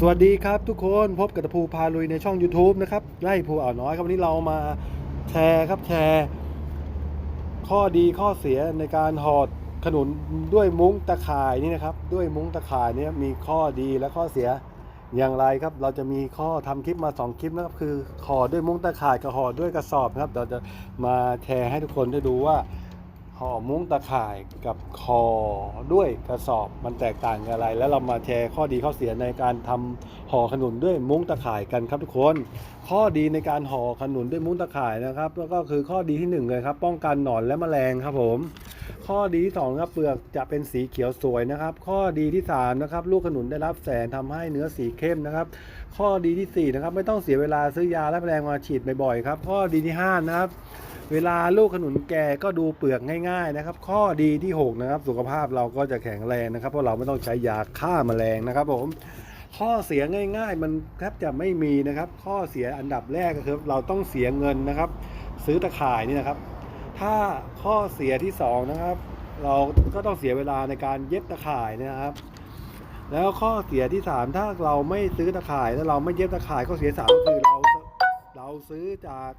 สวัสดีครับทุกคนพบกับตะภูพาลุยในช่อง YouTube นะครับไล่ภูอ่าวน้อยครับวันนี้เรามาแชร์ครับแชร์ ข้อดีข้อเสียในการหอดขนุนด้วยมุ้งตะข่ายนี่นะครับ ด้วยมุ้งตะข่ายเนี่ยมีข้อดีและข้อเสียอย่างไรครับ เราจะมีข้อทำคลิปมา 2 คลิปนะครับคือห่อด้วยมุ้งตะข่ายกับห่อด้วยกระสอบนะครับ เราจะมาแชร์ให้ทุกคนได้ดูว่า ห่อมุ้งตะข่ายกับคอด้วยกระสอบมันแตกต่างกันอะไร แล้วเรามาแชร์ข้อดีข้อเสียในการทำห่อขนุนด้วยมุ้งตะข่ายกันครับทุกคน ข้อดีในการห่อขนุนด้วยมุ้งตะข่ายนะครับแล้วก็คือข้อดีที่หนึ่งเลยครับ ป้องกันหนอนและแมลงครับผม ข้อดีที่สองครับเปลือกจะเป็นสีเขียวสวยนะครับ ข้อดีที่สามนะครับลูกขนุนได้รับแสงทำให้เนื้อสีเข้มนะครับ ข้อดีที่สี่นะครับไม่ต้องเสียเวลาซื้อยาและแมลงมาฉีดบ่อยๆครับ ข้อดีที่ห้านะครับ เวลาลูกขนุนแก่ก็ดูเปลือกง่ายๆนะครับ ข้อดีที่6นะครับสุขภาพเราก็จะแข็งแรงนะครับ เพราะเราไม่ต้องใช้ยาฆ่าแมลงนะครับผมข้อเสียง่าย ๆ มันแทบจะไม่มีนะครับ ข้อเสียอันดับแรกก็คือเราต้องเสียเงินนะครับ ซื้อตะข่ายนี่นะครับ ถ้าข้อเสียที่สองนะครับ เราก็ต้องเสียเวลาในการเย็บตะข่ายนะครับ แล้วข้อเสียที่สามถ้าเราไม่ซื้อตะข่ายแล้วเราไม่เย็บตะข่ายข้อเสียสามก็คือเราเราซื้อจาก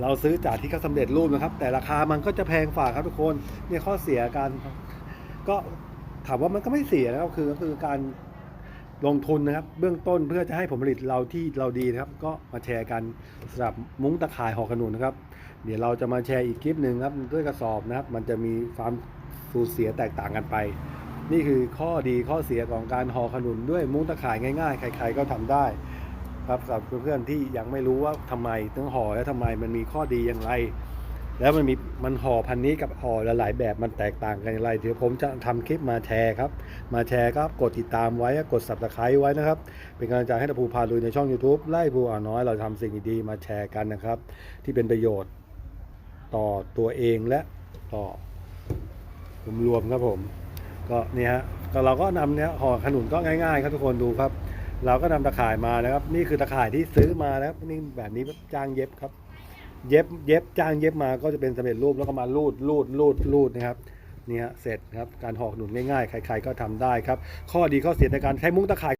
เราซื้อจากที่เขาสำเร็จรูปนะครับ แต่ราคามันก็จะแพงฝ่าครับทุกคนเนี่ยข้อเสียการก็ถามว่ามันก็ไม่เสียนะครับคือก็คือการลงทุนนะครับ เบื้องต้นเพื่อจะให้ผลผลิตเราที่เราดีนะครับ ก็มาแชร์กันสำหรับมุ้งตะข่ายหอขนุนนะครับ เดี๋ยวเราจะมาแชร์อีกคลิปหนึ่งครับด้วยกระสอบนะครับ มันจะมีความสูญเสียแตกต่างกันไป นี่คือข้อดีข้อเสียของการห่อขนุนด้วยมุ้งตะข่ายง่าย ๆ ใคร ๆ ก็ทำได้ ครับกับเพื่อนๆที่ยังไม่รู้ว่าทำไมต้องห่อและทำไมมันมีข้อดีอย่างไร แล้วมันมีมันห่อพันนี้กับห่อหลายแบบมันแตกต่างกันอย่างไรเดี๋ยวผมจะทำคลิปมาแชร์ครับ มาแชร์ครับกดติดตามไว้กด subscribe ไว้นะครับ เป็นกำลังใจให้ตะภูพาลุยในช่อง YouTube ไล่ภูอ่าน้อยเราทำสิ่งดีๆมาแชร์กันนะครับ ที่เป็นประโยชน์ต่อตัวเองและต่อรวมๆครับผม ก็เนี่ยฮะก็เราก็นำเนี่ยห่อขนุนก็ง่ายๆ ครับทุกคนดูครับ เราก็นำตะข่ายมานะครับ นี่คือตะข่ายที่ซื้อมานะครับนี่แบบนี้จ้างเย็บครับ เย็บเย็บจ้างเย็บมาก็จะเป็นสำเร็จรูปแล้วก็มาลูดลูดลูดลูดนะครับนี่ฮะเสร็จครับการหอกหนุนง่ายๆใครๆก็ทำได้ครับ ข้อดีข้อเสียในการใช้มุ้งตะข่าย